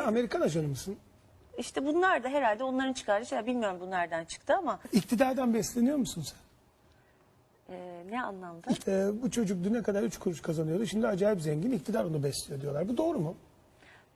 Sen Amerikan ajanı mısın? İşte bunlar da herhalde onların çıkardığı şeyler. Bilmiyorum bu nereden çıktı ama İktidardan besleniyor musun sen? e, ne anlamda? Ee, bu çocuk düne kadar 3 kuruş kazanıyordu. Şimdi acayip zengin. iktidar onu besliyor diyorlar. Bu doğru mu?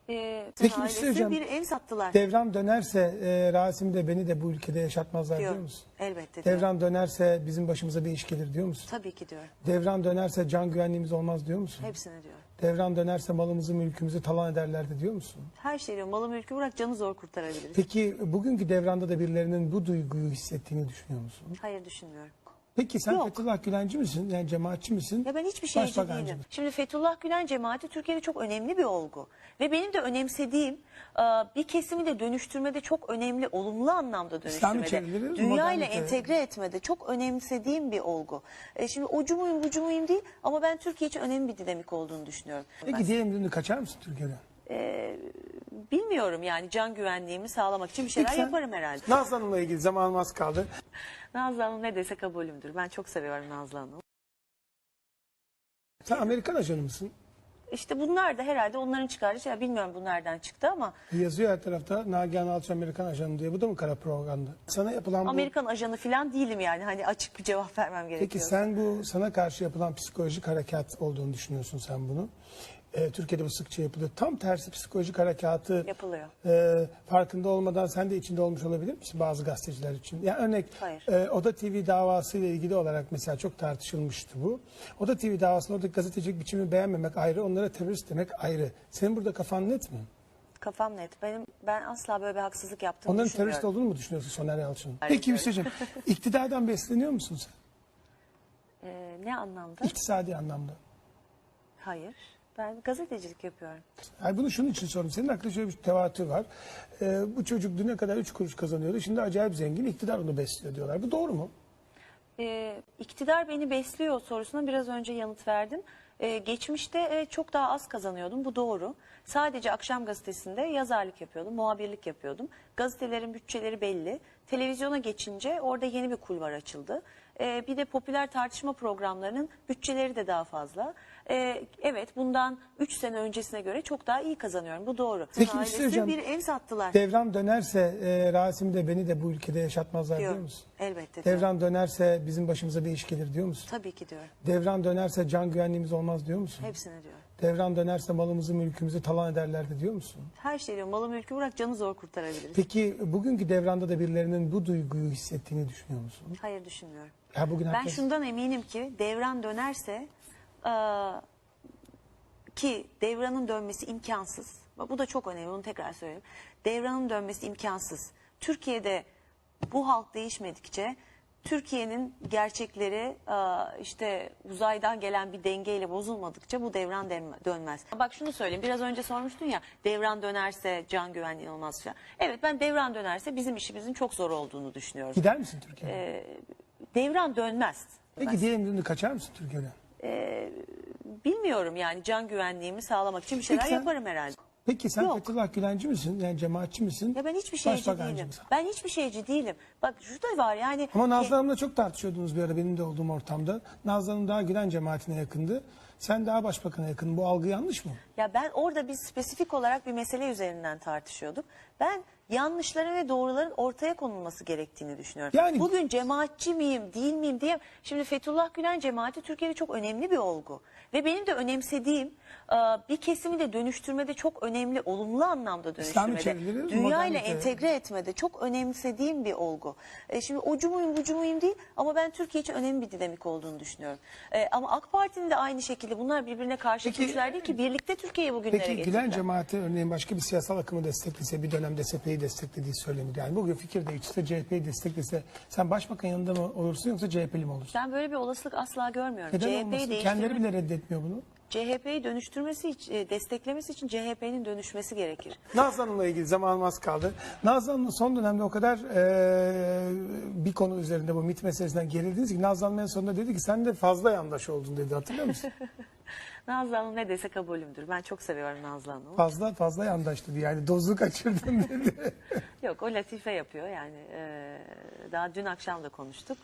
E, Peki, bir şey ailesi söyleyeceğim. bir ev sattılar Devran dönerse e, Rasim de beni de bu ülkede yaşatmazlar diyor. diyor musun? Elbette diyor. Devran dönerse bizim başımıza bir iş gelir diyor musun? Tabii ki diyor. Devran dönerse can güvenliğimiz olmaz diyor musun? Hepsini diyor. Devran dönerse malımızı mülkümüzü talan ederlerdi diyor musun? Her şey diyor. Malı mülkü bırak canı zor kurtarabiliriz. Peki bugünkü devranda da birilerinin bu duyguyu hissettiğini düşünüyor musun? Hayır düşünmüyorum. Peki sen Yok. Fethullah Gülenci misin? Yani cemaatçi misin? Ya ben hiçbir şeyci Başbakancı değilim. Şimdi Fethullah Gülen cemaati Türkiye'de çok önemli bir olgu. Ve benim de önemsediğim e, bir kesimi de dönüştürmede çok önemli, olumlu anlamda İslami dönüştürmede, çevreleri, dünya ile modernite. entegre etmede çok önemsediğim bir olgu. E, şimdi ocu muyum, bucu muyum değil ama ben Türkiye için önemli bir dinamik olduğunu düşünüyorum. Peki Ben- diyelim dönü kaçar mısın Türkiye'den? Bilmiyorum yani can güvenliğimi sağlamak için bir şeyler sen- yaparım herhalde. Nazlı Hanım'la ilgili zamanım az kaldı. Nazlı Hanım ne dese kabulümdür. Ben çok seviyorum Nazlı Hanım'ı. Sen Amerikan ajanı mısın? İşte bunlar da herhalde onların çıkardığı şeyler. Bilmiyorum bu nereden çıktı ama Yazıyor her tarafta Nagihan Alçı Amerikan ajanı diye. Bu da mı kara propaganda? Sana yapılan bu... Amerikan ajanı falan değilim yani. Hani açık bir cevap vermem gerekiyor. Peki sen bu sana karşı yapılan psikolojik harekat olduğunu düşünüyorsun sen bunu. Ee, Türkiye'de bu sıkça yapılıyor. Tam tersi psikolojik harekatı Yapılıyor. e, farkında olmadan sen de içinde olmuş olabilir misin bazı gazeteciler için? Ya örnek Hayır. e, Oda TV davası ile ilgili olarak mesela çok tartışılmıştı bu. Oda TV davasında oradaki gazetecilik biçimini beğenmemek ayrı, onlara terörist demek ayrı. Senin burada kafan net mi? Kafam net. Benim ben asla böyle bir haksızlık yaptığımı Onların düşünmüyorum. terörist olduğunu mu düşünüyorsun Soner Yalçın'ın? Hayır, Peki bir şey söyleyeceğim. İktidardan besleniyor musun sen? Ee, ne anlamda? İktisadi anlamda. Hayır. Ben gazetecilik yapıyorum. Hayır, bunu şunun için sordum. Senin aklında şöyle bir tevatür var. Ee, bu çocuk düne kadar 3 kuruş kazanıyordu. Şimdi acayip zengin. iktidar onu besliyor diyorlar. Bu doğru mu? Ee, iktidar beni besliyor sorusuna biraz önce yanıt verdim. Ee, geçmişte evet, çok daha az kazanıyordum. Bu doğru. Sadece akşam gazetesinde yazarlık yapıyordum, muhabirlik yapıyordum. Gazetelerin bütçeleri belli. Televizyona geçince orada yeni bir kulvar açıldı. Ee, bir de popüler tartışma programlarının bütçeleri de daha fazla. Ee, evet bundan 3 sene öncesine göre çok daha iyi kazanıyorum. Bu doğru. Peki, bir şey söyleyeceğim. bir ev sattılar Devran dönerse e, Rasim de beni de bu ülkede yaşatmazlar diyor. diyor musun? Elbette diyor. Devran dönerse bizim başımıza bir iş gelir diyor musun? Tabii ki diyor. Devran dönerse can güvenliğimiz olmaz diyor musun? Hepsini diyor. Devran dönerse malımızı mülkümüzü talan ederlerdi diyor musun? Her şey diyor. Malı mülkü bırak canı zor kurtarabiliriz. Peki bugünkü devranda da birilerinin bu duyguyu hissettiğini düşünüyor musun? Hayır düşünmüyorum. Ya bugün Ben herkes... şundan eminim ki devran dönerse eee, ki devranın dönmesi imkansız. Bak Bu da çok önemli onu tekrar söyleyeyim. Devranın dönmesi imkansız. Türkiye'de bu halk değişmedikçe Türkiye'nin gerçekleri eee, işte uzaydan gelen bir dengeyle bozulmadıkça bu devran dönmez. Bak şunu söyleyeyim biraz önce sormuştun ya devran dönerse can güvenliği olmaz falan. Evet ben devran dönerse bizim işimizin çok zor olduğunu düşünüyorum. Gider misin Türkiye'ye? Devran dönmez. Peki diyelim dönü kaçar mısın Türkiye'den? Bilmiyorum yani can güvenliğimi sağlamak için bir şeyler sen- yaparım herhalde. Peki sen Yok. Fethullah Gülenci misin? Yani cemaatçi misin? Ya ben hiçbir şeyci değilim. mısın? Ben hiçbir şeyci değilim. Bak şu da var yani. Ama Nazlı Ke- Hanım'la çok tartışıyordunuz bir ara benim de olduğum ortamda. Nazlı Hanım daha Gülen cemaatine yakındı. Sen daha başbakana yakın. Bu algı yanlış mı? Ya ben orada biz spesifik olarak bir mesele üzerinden tartışıyorduk. Ben yanlışların ve doğruların ortaya konulması gerektiğini düşünüyorum. Yani- Bugün cemaatçi miyim, değil miyim diye. Şimdi Fethullah Gülen cemaati Türkiye'de çok önemli bir olgu. Ve benim de önemsediğim e, bir kesimi de dönüştürmede çok önemli, olumlu anlamda dönüştürmede, çevreleri, dünya ile modernite. entegre etmede çok önemsediğim bir olgu. E, şimdi ocu muyum, bucu muyum değil ama ben Türkiye için önemli bir dinamik olduğunu düşünüyorum. E, ama AK Parti'nin de aynı şekilde bunlar birbirine karşı Peki- güçler değil ki birlikte Türkiye'yi bugünlere Peki getirdiler. Gülen cemaati örneğin başka bir siyasal akımı desteklese, bir dönemde SP'yi desteklediği söylenir. Yani bugün fikir değiştirse, CHP'yi desteklese sen başbakan yanında mı olursun yoksa CHP'li mi olursun? Ben böyle bir olasılık asla görmüyorum. Neden CHP'yi olmasın? Kendileri bile reddetmiyor bunu. CHP'yi dönüştürmesi için, e, desteklemesi için CHP'nin dönüşmesi gerekir. Nazlı Hanım'la ilgili zamanım az kaldı. Nazlı Hanım'la son dönemde o kadar eee, bir konu üzerinde bu MIT meselesinden gerildiniz ki Nazlı Hanım en sonunda dedi ki sen de fazla yandaş oldun dedi hatırlıyor musun? Nazlı Hanım ne dese kabulümdür. Ben çok seviyorum Nazlı Hanım'ı. fazla fazla yandaş dedi yani dozu kaçırdın dedi. Yok o latife yapıyor yani. e, daha dün akşam da konuştuk.